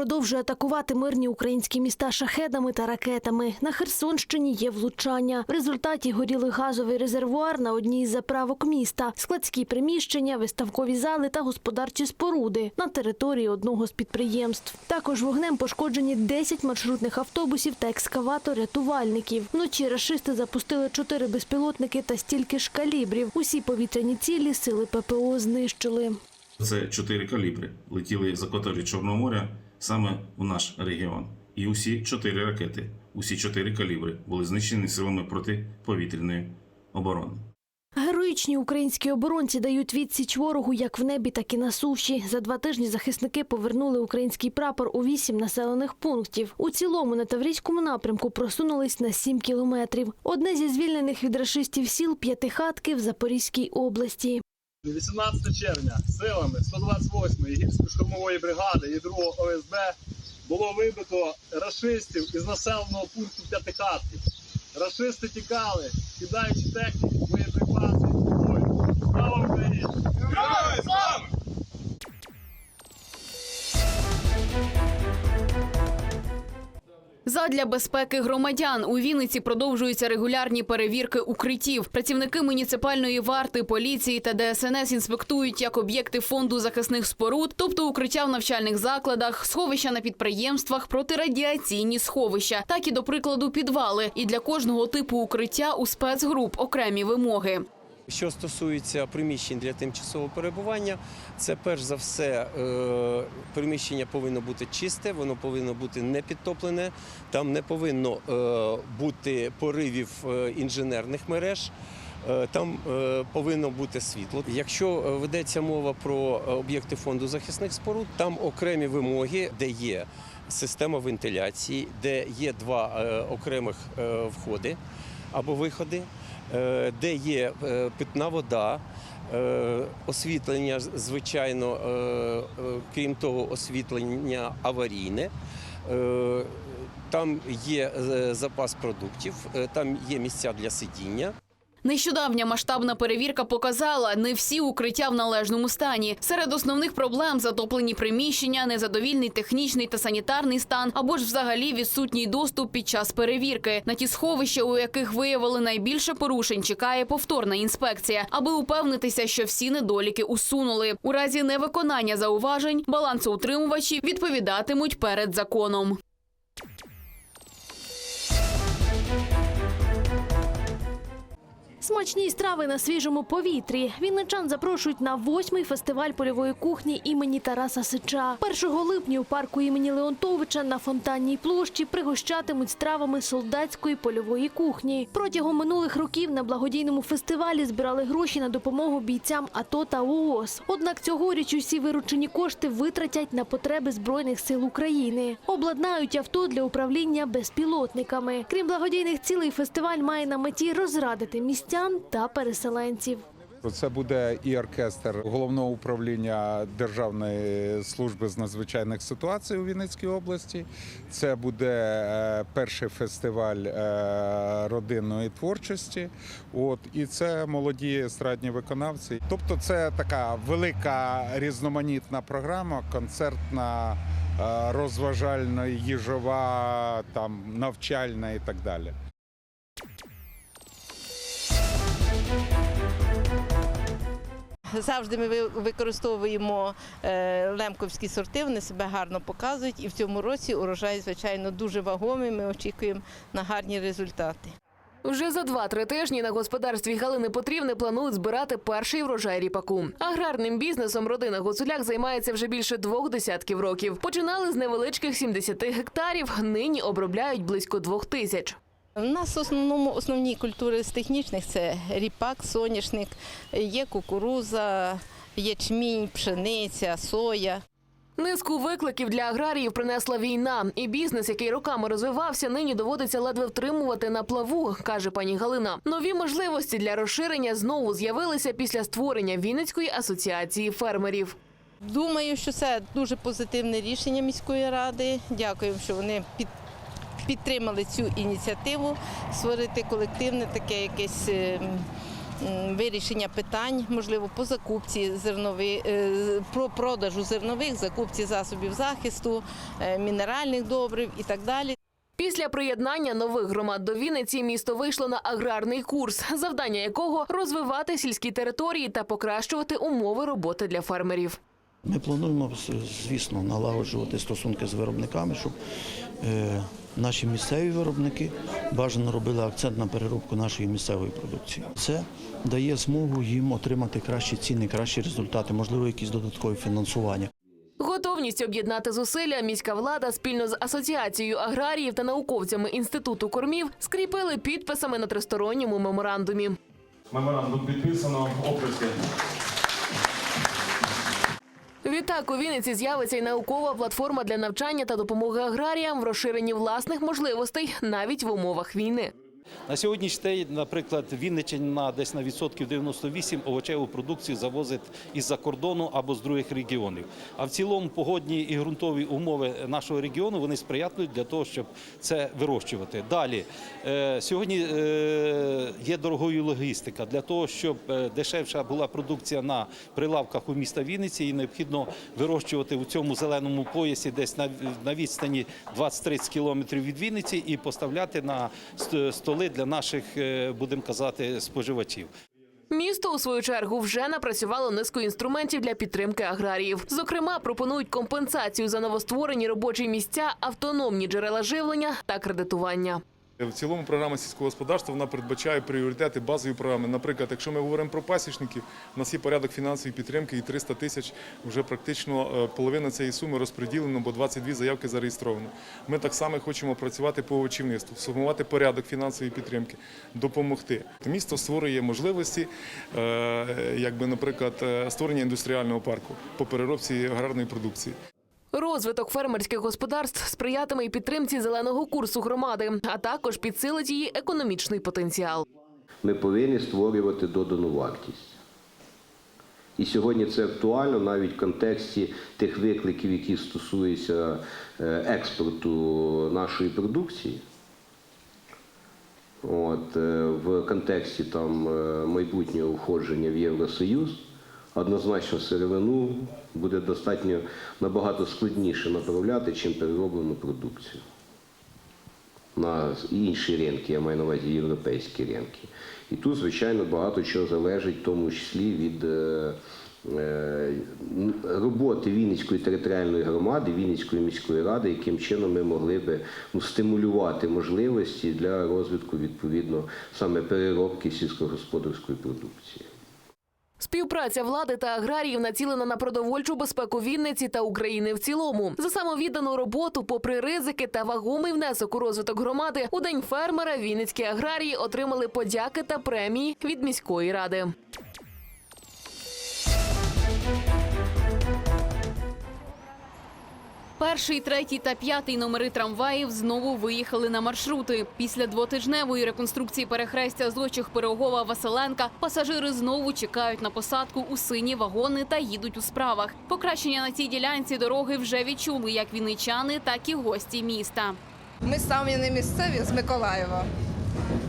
продовжує атакувати мирні українські міста шахедами та ракетами. На Херсонщині є влучання. В результаті горіли газовий резервуар на одній із заправок міста, складські приміщення, виставкові зали та господарчі споруди на території одного з підприємств. Також вогнем пошкоджені 10 маршрутних автобусів та екскаватор рятувальників. Вночі рашисти запустили чотири безпілотники та стільки ж калібрів. Усі повітряні цілі сили ППО знищили. Це чотири калібри летіли з акваторії Чорного моря саме у наш регіон. І усі чотири ракети, усі чотири калібри були знищені силами протиповітряної оборони. Героїчні українські оборонці дають відсіч ворогу як в небі, так і на суші. За два тижні захисники повернули український прапор у вісім населених пунктів. У цілому на Таврійському напрямку просунулись на сім кілометрів. Одне зі звільнених від рашистів сіл П'ятихатки в Запорізькій області. 18 червня силами 128-ї гірсько-штурмової бригади і 2-го ОСБ було вибито рашистів із населеного пункту П'ятихатки. Рашисти тікали, кидаючи техніку, боєприпаси і зброю. Слава Україні! Слава! Задля безпеки громадян у Вінниці продовжуються регулярні перевірки укриттів. Працівники муніципальної варти, поліції та ДСНС інспектують як об'єкти фонду захисних споруд, тобто укриття в навчальних закладах, сховища на підприємствах, протирадіаційні сховища, так і до прикладу підвали. І для кожного типу укриття у спецгруп окремі вимоги. Що стосується приміщень для тимчасового перебування, це перш за все е, приміщення повинно бути чисте, воно повинно бути не підтоплене, там не повинно е, бути поривів е, інженерних мереж. Там повинно бути світло. Якщо ведеться мова про об'єкти фонду захисних споруд, там окремі вимоги, де є система вентиляції, де є два окремих входи або виходи, де є е, питна вода. е, Освітлення, звичайно, е, е, крім того, освітлення аварійне. Е, Там є е, запас продуктів, е, там є місця для сидіння. Нещодавня масштабна перевірка показала, не всі укриття в належному стані. Серед основних проблем затоплені приміщення, незадовільний технічний та санітарний стан, або ж взагалі відсутній доступ під час перевірки. На ті сховища, у яких виявили найбільше порушень, чекає повторна інспекція, аби упевнитися, що всі недоліки усунули. У разі невиконання зауважень балансоутримувачі відповідатимуть перед законом. Смачні страви на свіжому повітрі. Вінничан запрошують на восьмий фестиваль польової кухні імені Тараса Сича. 1 липня у парку імені Леонтовича на фонтанній площі пригощатимуть стравами солдатської польової кухні. Протягом минулих років на благодійному фестивалі збирали гроші на допомогу бійцям АТО та ООС. Однак цьогоріч усі виручені кошти витратять на потреби збройних сил України. Обладнають авто для управління безпілотниками. Крім благодійних цілей, фестиваль має на меті розрадити містян та переселенців. Це буде і оркестр головного управління Державної служби з надзвичайних ситуацій у Вінницькій області. Це буде е, перший фестиваль е, родинної творчості. От і це молоді естрадні виконавці. Тобто, це така велика різноманітна програма, концертна, е, розважальна, їжова, там навчальна і так далі. Завжди ми використовуємо е, лемковські сорти, вони себе гарно показують. І в цьому році урожай, звичайно, дуже вагомий. Ми очікуємо на гарні результати. Вже за два-три тижні на господарстві Галини Потрівни планують збирати перший врожай ріпаку. Аграрним бізнесом родина Гуцуляк займається вже більше двох десятків років. Починали з невеличких 70 гектарів, нині обробляють близько двох тисяч. У нас в основному основні культури з технічних це ріпак, соняшник, є кукуруза, ячмінь, пшениця, соя. Низку викликів для аграріїв принесла війна, і бізнес, який роками розвивався, нині доводиться ледве втримувати на плаву, каже пані Галина. Нові можливості для розширення знову з'явилися після створення Вінницької асоціації фермерів. Думаю, що це дуже позитивне рішення міської ради. Дякуємо, що вони під, підтримали цю ініціативу, створити колективне таке якесь ем, вирішення питань, можливо, по закупці зернових, е, про продажу зернових, закупці засобів захисту, е, мінеральних добрив і так далі. Після приєднання нових громад до Вінниці місто вийшло на аграрний курс, завдання якого розвивати сільські території та покращувати умови роботи для фермерів. Ми плануємо, звісно, налагоджувати стосунки з виробниками, щоб е, наші місцеві виробники бажано робили акцент на переробку нашої місцевої продукції. Це дає змогу їм отримати кращі ціни, кращі результати, можливо, якісь додаткові фінансування. Готовність об'єднати зусилля міська влада спільно з асоціацією аграріїв та науковцями інституту кормів скріпили підписами на тристоронньому меморандумі. Меморандум підписано. Оплески. Відтак у Вінниці з'явиться й наукова платформа для навчання та допомоги аграріям в розширенні власних можливостей навіть в умовах війни. На сьогоднішній день, наприклад, Вінниччина десь на відсотків 98 овочеву продукцію завозить із-за кордону або з других регіонів. А в цілому погодні і ґрунтові умови нашого регіону вони сприятливі для того, щоб це вирощувати. Далі е, сьогодні е, є дорогою логістика для того, щоб е, дешевша була продукція на прилавках у міста Вінниці, і необхідно вирощувати у цьому зеленому поясі десь на, відстані 20-30 кілометрів від Вінниці і поставляти на ст- столи для наших, е, будемо казати, споживачів. Місто у свою чергу вже напрацювало низку інструментів для підтримки аграріїв. Зокрема, пропонують компенсацію за новостворені робочі місця, автономні джерела живлення та кредитування. В цілому програма сільського господарства вона передбачає пріоритети базові програми. Наприклад, якщо ми говоримо про пасічників, у нас є порядок фінансової підтримки і 300 тисяч вже практично е, половина цієї суми розподілено, бо 22 заявки зареєстровано. Ми так само хочемо працювати по овочівництву, сформувати порядок фінансової підтримки, допомогти. Місто створює можливості, е, якби, наприклад, е, створення індустріального парку по переробці аграрної продукції. Розвиток фермерських господарств сприятиме і підтримці зеленого курсу громади, а також підсилить її економічний потенціал. Ми повинні створювати додану вартість. І сьогодні це актуально навіть в контексті тих викликів, які стосуються е, експорту нашої продукції. От, е, в контексті там, е, майбутнього входження в Євросоюз, однозначно сировину буде достатньо набагато складніше направляти, чим перероблену продукцію на інші ринки, я маю на увазі європейські ринки. І тут, звичайно, багато чого залежить, в тому числі від е, е, роботи Вінницької територіальної громади, Вінницької міської ради, яким чином ми могли би ну, стимулювати можливості для розвитку відповідно саме переробки сільськогосподарської продукції. Співпраця влади та аграріїв націлена на продовольчу безпеку Вінниці та України в цілому. За самовіддану роботу, попри ризики та вагомий внесок у розвиток громади, у день фермера вінницькі аграрії отримали подяки та премії від міської ради. Перший, третій та п'ятий номери трамваїв знову виїхали на маршрути. Після двотижневої реконструкції перехрестя злочих Пирогова Василенка пасажири знову чекають на посадку у сині вагони та їдуть у справах. Покращення на цій ділянці дороги вже відчули як вінничани, так і гості міста. Ми самі не місцеві з Миколаєва.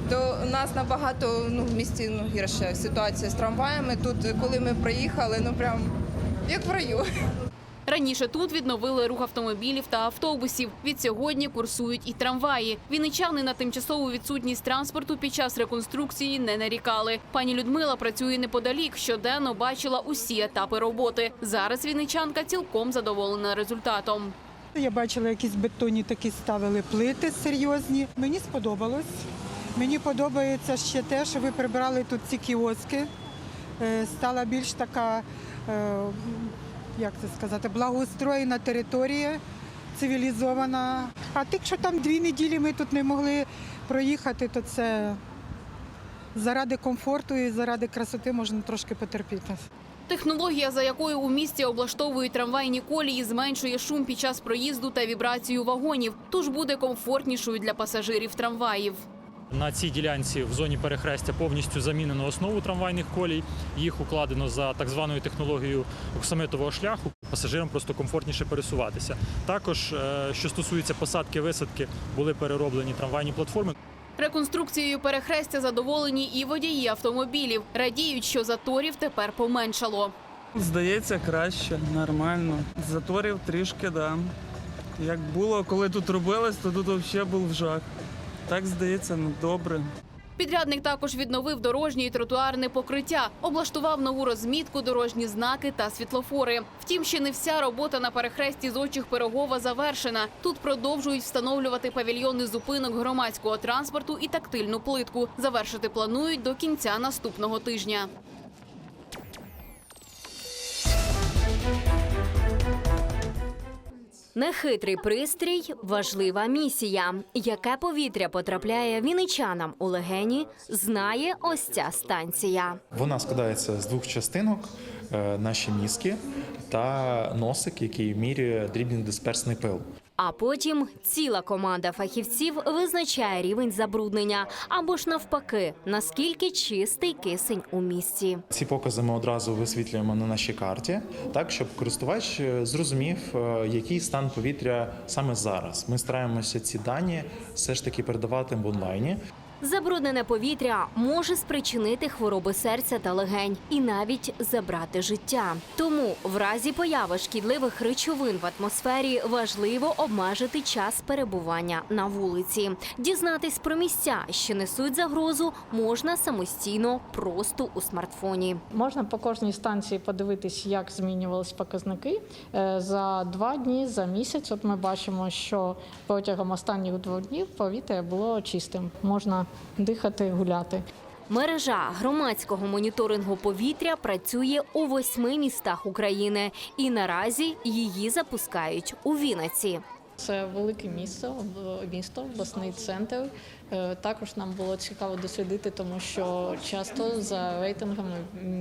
То у нас набагато ну, в місті ну, гірша ситуація з трамваями. Тут, коли ми приїхали, ну прям як в раю. Раніше тут відновили рух автомобілів та автобусів. Від сьогодні курсують і трамваї. Вінничани на тимчасову відсутність транспорту під час реконструкції не нарікали. Пані Людмила працює неподалік. Щоденно бачила усі етапи роботи. Зараз вінничанка цілком задоволена результатом. Я бачила, якісь бетонні такі ставили плити серйозні. Мені сподобалось. Мені подобається ще те, що ви прибрали тут ці кіоски. Е, Стала більш така, е, як це сказати, благоустроєна територія, цивілізована. А тих, що там дві неділі ми тут не могли проїхати, то це заради комфорту і заради красоти можна трошки потерпіти. Технологія, за якою у місті облаштовують трамвайні колії, зменшує шум під час проїзду та вібрацію вагонів, тож буде комфортнішою для пасажирів трамваїв. На цій ділянці в зоні перехрестя повністю замінено основу трамвайних колій. Їх укладено за так званою технологією оксамитового шляху. Пасажирам просто комфортніше пересуватися. Також, е, що стосується посадки висадки, були перероблені трамвайні платформи. Реконструкцією перехрестя задоволені і водії автомобілів. Радіють, що заторів тепер поменшало. Здається, краще, нормально. Заторів трішки, да. Як було, коли тут робилось, то тут взагалі був жах. Так здається, ну добре. Підрядник також відновив дорожнє і тротуарне покриття, облаштував нову розмітку, дорожні знаки та світлофори. Втім, ще не вся робота на перехресті з очих Пирогова завершена. Тут продовжують встановлювати павільйони зупинок громадського транспорту і тактильну плитку. Завершити планують до кінця наступного тижня. Нехитрий пристрій важлива місія. Яке повітря потрапляє віничанам у легені, знає ось ця станція. Вона складається з двох частинок: е, наші мізки та носик, який міряє дрібний дисперсний пил. А потім ціла команда фахівців визначає рівень забруднення або ж навпаки, наскільки чистий кисень у місті. Ці покази ми одразу висвітлюємо на нашій карті, так щоб користувач е, зрозумів, е, який стан повітря саме зараз. Ми стараємося ці дані все ж таки передавати в онлайні. Забруднене повітря може спричинити хвороби серця та легень і навіть забрати життя. Тому в разі появи шкідливих речовин в атмосфері важливо обмежити час перебування на вулиці. Дізнатись про місця, що несуть загрозу, можна самостійно просто у смартфоні. Можна по кожній станції подивитись, як змінювались показники Е, за два дні, за місяць. От ми бачимо, що протягом останніх двох днів повітря було чистим. Можна дихати, гуляти. Мережа громадського моніторингу повітря працює у восьми містах України, і наразі її запускають у Вінниці. Це велике місто, об- місто, обласний центр. Е, Також нам було цікаво дослідити, тому що часто за рейтингами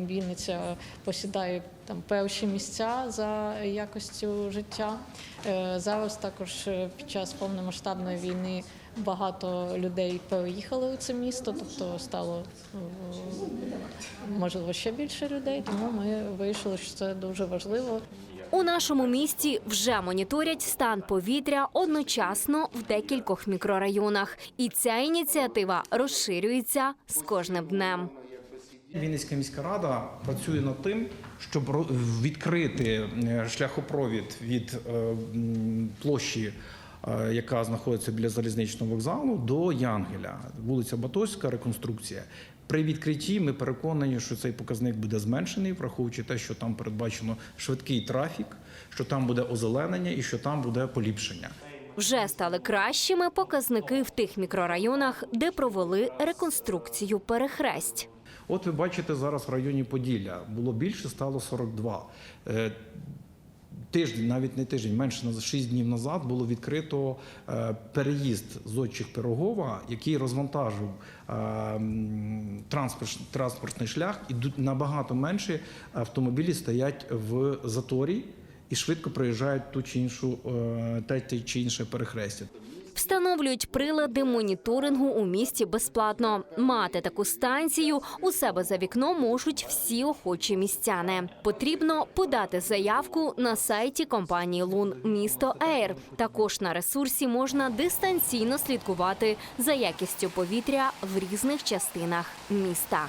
Вінниця посідає там перші місця за якостю життя. Е, Зараз також е, під час повномасштабної війни багато людей переїхали у це місто, тобто стало можливо ще більше людей. Тому ми вирішили, що це дуже важливо. У нашому місті вже моніторять стан повітря одночасно в декількох мікрорайонах, і ця ініціатива розширюється з кожним днем. Вінницька міська рада працює над тим, щоб відкрити е, шляхопровід від е, площі, яка знаходиться біля залізничного вокзалу, до Янгеля, вулиця Батоська, реконструкція. При відкритті ми переконані, що цей показник буде зменшений, враховуючи те, що там передбачено швидкий трафік, що там буде озеленення і що там буде поліпшення. Вже стали кращими показники в тих мікрорайонах, де провели реконструкцію перехресть. От ви бачите зараз в районі Поділля було більше, стало 42. Тиждень, навіть не тиждень, менше на 6 днів назад було відкрито е, переїзд з Отчих Пирогова, який розвантажив е, транспортний шлях, і набагато менше автомобілі стоять в заторі і швидко проїжджають ту чи іншу е, те чи інше перехрестя. Встановлюють прилади моніторингу у місті безплатно. Мати таку станцію у себе за вікном можуть всі охочі містяни. Потрібно подати заявку на сайті компанії Лун місто Ейр. Також на ресурсі можна дистанційно слідкувати за якістю повітря в різних частинах міста.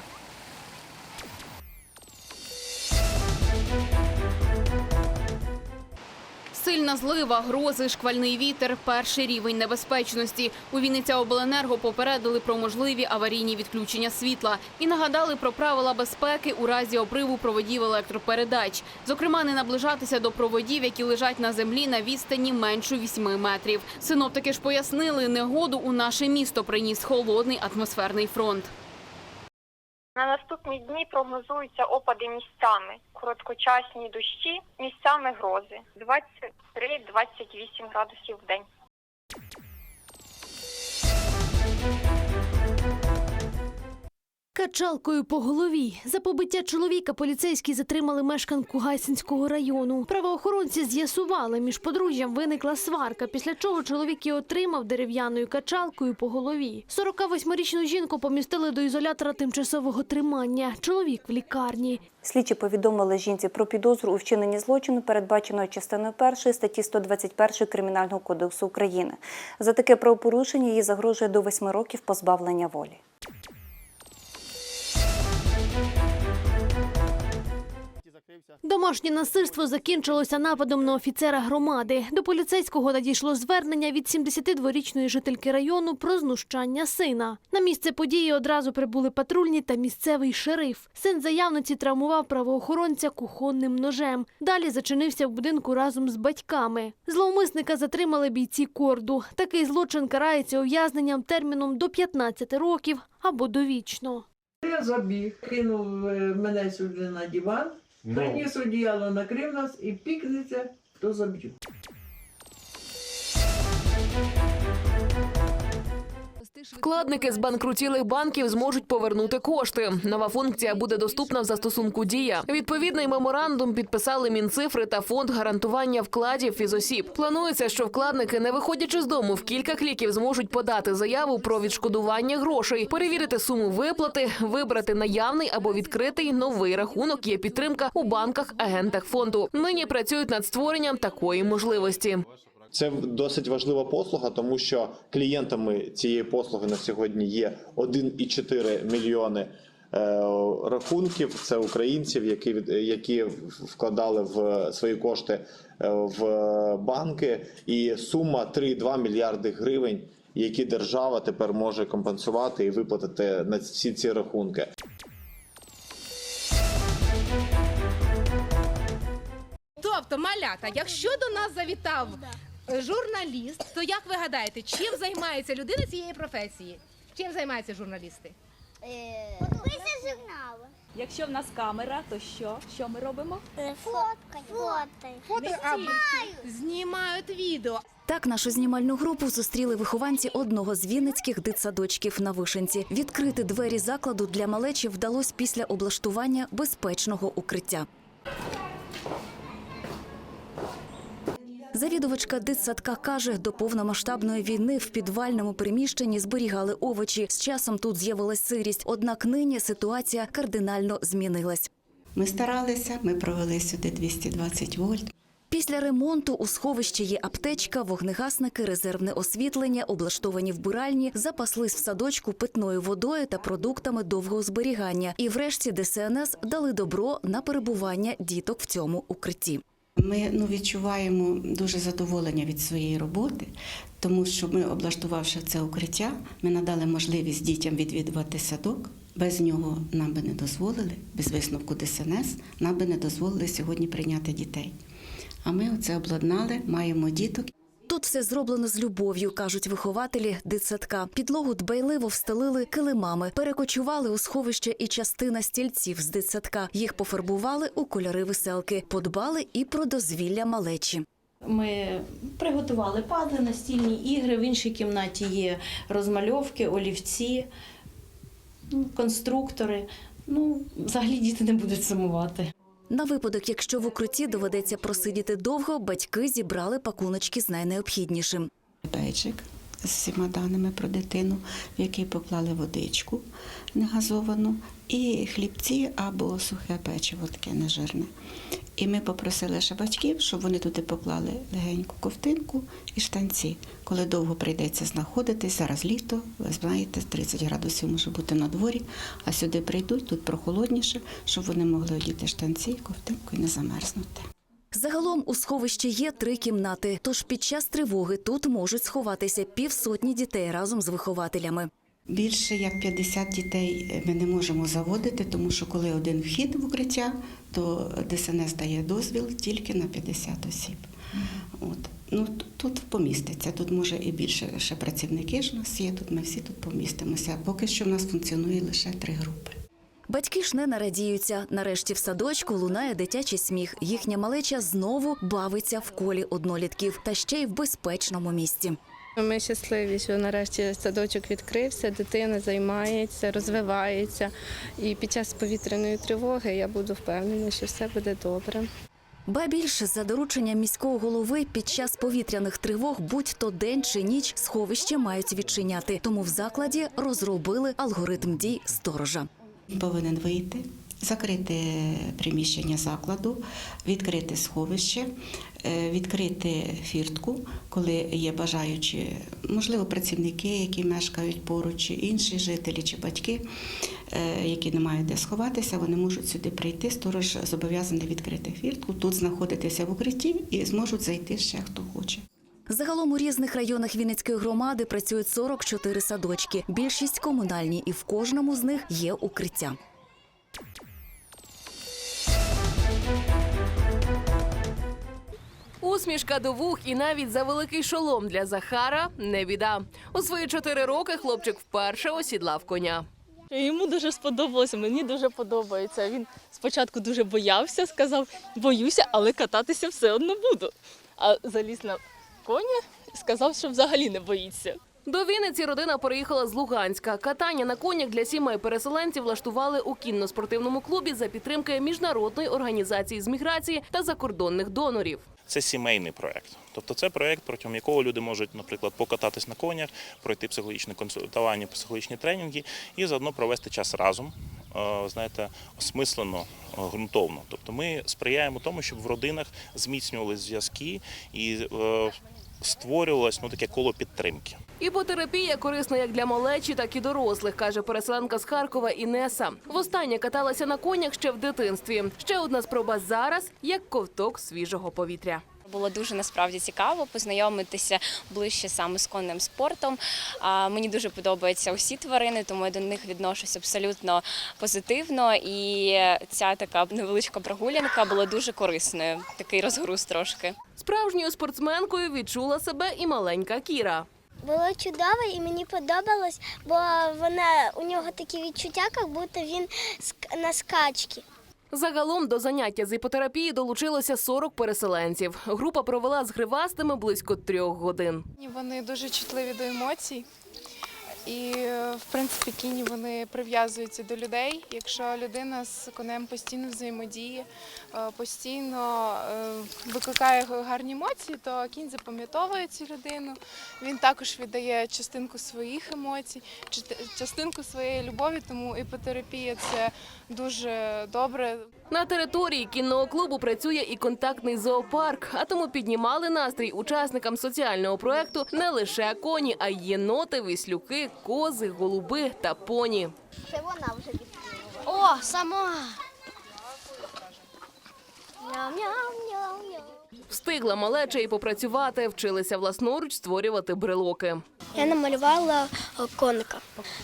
Сильна злива, грози, шквальний вітер – перший рівень небезпечності. У Вінниця Обленерго попередили про можливі аварійні відключення світла і нагадали про правила безпеки у разі обриву проводів електропередач. Зокрема, не наближатися до проводів, які лежать на землі на відстані меншу 8 метрів. Синоптики ж пояснили, негоду у наше місто приніс холодний атмосферний фронт. На наступні дні прогнозуються опади місцями, короткочасні дощі, місцями грози 23-28 градусів в день. Качалкою по голові за побиття чоловіка поліцейські затримали мешканку Гайсинського району. Правоохоронці з'ясували, між подружжям виникла сварка, після чого чоловік і отримав дерев'яною качалкою по голові. 48-річну жінку помістили до ізолятора тимчасового тримання. Чоловік в лікарні. Слідчі повідомили жінці про підозру у вчиненні злочину, передбаченого частиною 1 статті 121 Кримінального кодексу України. За таке правопорушення їй загрожує до 8 років позбавлення волі. Домашнє насильство закінчилося нападом на офіцера громади. До поліцейського надійшло звернення від 72-річної жительки району про знущання сина. На місце події одразу прибули патрульні та місцевий шериф. Син заявниці травмував правоохоронця кухонним ножем. Далі зачинився в будинку разом з батьками. Зловмисника затримали бійці корду. Такий злочин карається ув'язненням терміном до 15 років або довічно. Я забіг, кинув е, мене сюди на диван, приніс одіяло, накрив нас і пікнеться, то заб'ю. Вкладники з банкрутілих банків зможуть повернути кошти. Нова функція буде доступна в застосунку Дія. Відповідний меморандум підписали Мінцифри та фонд гарантування вкладів фізосіб. Планується, що вкладники, не виходячи з дому, в кілька кліків зможуть подати заяву про відшкодування грошей, перевірити суму виплати, вибрати наявний або відкритий новий рахунок. Є підтримка у банках, агентах фонду. Нині працюють над створенням такої можливості. Це досить важлива послуга, тому що клієнтами цієї послуги на сьогодні є 1,4 мільйони е, рахунків. Це українців, які від- які вкладали в свої кошти е, в банки, і сума 3,2 мільярди гривень, які держава тепер може компенсувати і виплатити на всі ці рахунки. Тобто, малята, якщо до нас завітав е, журналіст, то як ви гадаєте, чим займається людина цієї професії? Чим займаються журналісти? Подивися журнали. Якщо в нас камера, то що? Що ми робимо? Фото або знімають відео. Так нашу знімальну групу зустріли вихованці одного з вінницьких дитсадочків на Вишенці. Відкрити двері закладу для малечі вдалося після облаштування безпечного укриття. Завідувачка дитсадка каже, до повномасштабної війни в підвальному приміщенні зберігали овочі. З часом тут з'явилась сирість, однак нині ситуація кардинально змінилась. Ми старалися, ми провели сюди 220 вольт. Після ремонту у сховищі є аптечка, вогнегасники, резервне освітлення, облаштовані вбиральні, запаслись в садочку питною водою та продуктами довгого зберігання. І врешті ДСНС дали добро на перебування діток в цьому укритті. Ми ну, відчуваємо дуже задоволення від своєї роботи, тому що ми, облаштувавши це укриття, ми надали можливість дітям відвідувати садок. Без нього нам би не дозволили, без висновку ДСНС, нам би не дозволили сьогодні прийняти дітей. А ми оце обладнали, маємо діток. Тут все зроблено з любов'ю, кажуть вихователі дитсадка. Підлогу дбайливо встелили килимами, перекочували у сховище і частина стільців з дитсадка. Їх пофарбували у кольори веселки, подбали і про дозвілля малечі. Ми приготували падли, настільні ігри. В іншій кімнаті є розмальовки, олівці, ну, конструктори. Ну, взагалі діти не будуть сумувати. На випадок, якщо в укритті доведеться просидіти довго, батьки зібрали пакуночки з найнеобхіднішим. Тайчик з всіма даними про дитину, в який поклали водичку негазовану, і хлібці або сухе печиво, таке нежирне. І ми попросили ще батьків, щоб вони туди поклали легеньку ковтинку і штанці. Коли довго прийдеться знаходитись, зараз літо, ви знаєте, 30 градусів може бути на дворі, а сюди прийдуть, тут прохолодніше, щоб вони могли одіти штанці, ковтинку і не замерзнути. Загалом у сховищі є три кімнати, тож під час тривоги тут можуть сховатися півсотні дітей разом з вихователями. Більше як 50 дітей ми не можемо заводити, тому що коли один вхід в укриття, то ДСНС дає дозвіл тільки на 50 осіб. От. Ну, тут поміститься, тут може і більше ще працівники ж у нас є, тут ми всі тут помістимося. Поки що в нас функціонує лише три групи. Батьки ж не нарадіються. Нарешті в садочку лунає дитячий сміх. Їхня малеча знову бавиться в колі однолітків та ще й в безпечному місці. Ми щасливі, що нарешті садочок відкрився, дитина займається, розвивається. І під час повітряної тривоги я буду впевнена, що все буде добре. Ба більше за дорученням міського голови під час повітряних тривог, будь-то день чи ніч, сховище мають відчиняти. Тому в закладі розробили алгоритм дій сторожа. Повинен вийти, закрити приміщення закладу, відкрити сховище, е, відкрити фіртку, коли є бажаючі, можливо, працівники, які мешкають поруч, інші жителі чи батьки, е, які не мають де сховатися, вони можуть сюди прийти. Сторож зобов'язаний відкрити фіртку, тут знаходитися в укритті і зможуть зайти ще хто хоче. Загалом у різних районах Вінницької громади працюють 44 садочки. Більшість комунальні, і в кожному з них є укриття. Усмішка до вух і навіть за великий шолом для Захара не біда. У свої чотири роки хлопчик вперше осідлав коня. Йому дуже сподобалося, мені дуже подобається. Він спочатку дуже боявся, сказав, боюся, але кататися все одно буду. А заліз на коня і сказав, що взагалі не боїться. До Вінниці родина переїхала з Луганська. Катання на конях для сімей переселенців влаштували у кінно-спортивному клубі за підтримки міжнародної організації з міграції та закордонних донорів. Це сімейний проект. Тобто це проект, протягом якого люди можуть, наприклад, покататись на конях, пройти психологічне консультування, психологічні тренінги і заодно провести час разом, е, знаєте, осмислено, е, ґрунтовно. Тобто ми сприяємо тому, щоб в родинах зміцнювалися зв'язки і е, створювалось ну, таке коло підтримки. Іпотерапія корисна як для малечі, так і дорослих, каже переселенка з Харкова Інеса. Востаннє каталася на конях ще в дитинстві. Ще одна спроба зараз як ковток свіжого повітря. Було дуже насправді цікаво познайомитися ближче саме з конним спортом. Мені дуже подобаються усі тварини, тому я до них відношусь абсолютно позитивно. І ця така невеличка прогулянка була дуже корисною. Такий розгруз трошки. Справжньою спортсменкою відчула себе і маленька Кіра. Було чудово і мені подобалось, бо вона у нього такі відчуття, як будто він на скачці. Загалом до заняття з іпотерапії долучилося 40 переселенців. Група провела з гривастими близько трьох годин. Вони дуже чутливі до емоцій. І, в принципі, кіні вони прив'язуються до людей. Якщо людина з конем постійно взаємодіє, е, постійно е, викликає гарні емоції, то кінь запам'ятовує цю людину. Він також віддає частинку своїх емоцій, частинку своєї любові, тому іпотерапія це дуже добре. На території кінного клубу працює і контактний зоопарк, а тому піднімали настрій учасникам соціального проекту не лише коні, а й єноти, віслюки, кози, голуби та поні. Це вона вже О, сама. Встигла малеча і попрацювати, вчилися власноруч створювати брелоки. Я намалювала е, коника.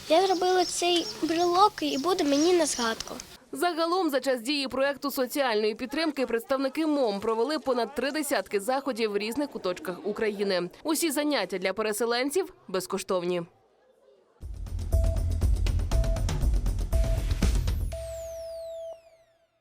Я зробила цей брелок і буде мені на згадку. Загалом за час дії проекту соціальної підтримки представники МОМ провели понад три десятки заходів в різних куточках України. Усі заняття для переселенців безкоштовні.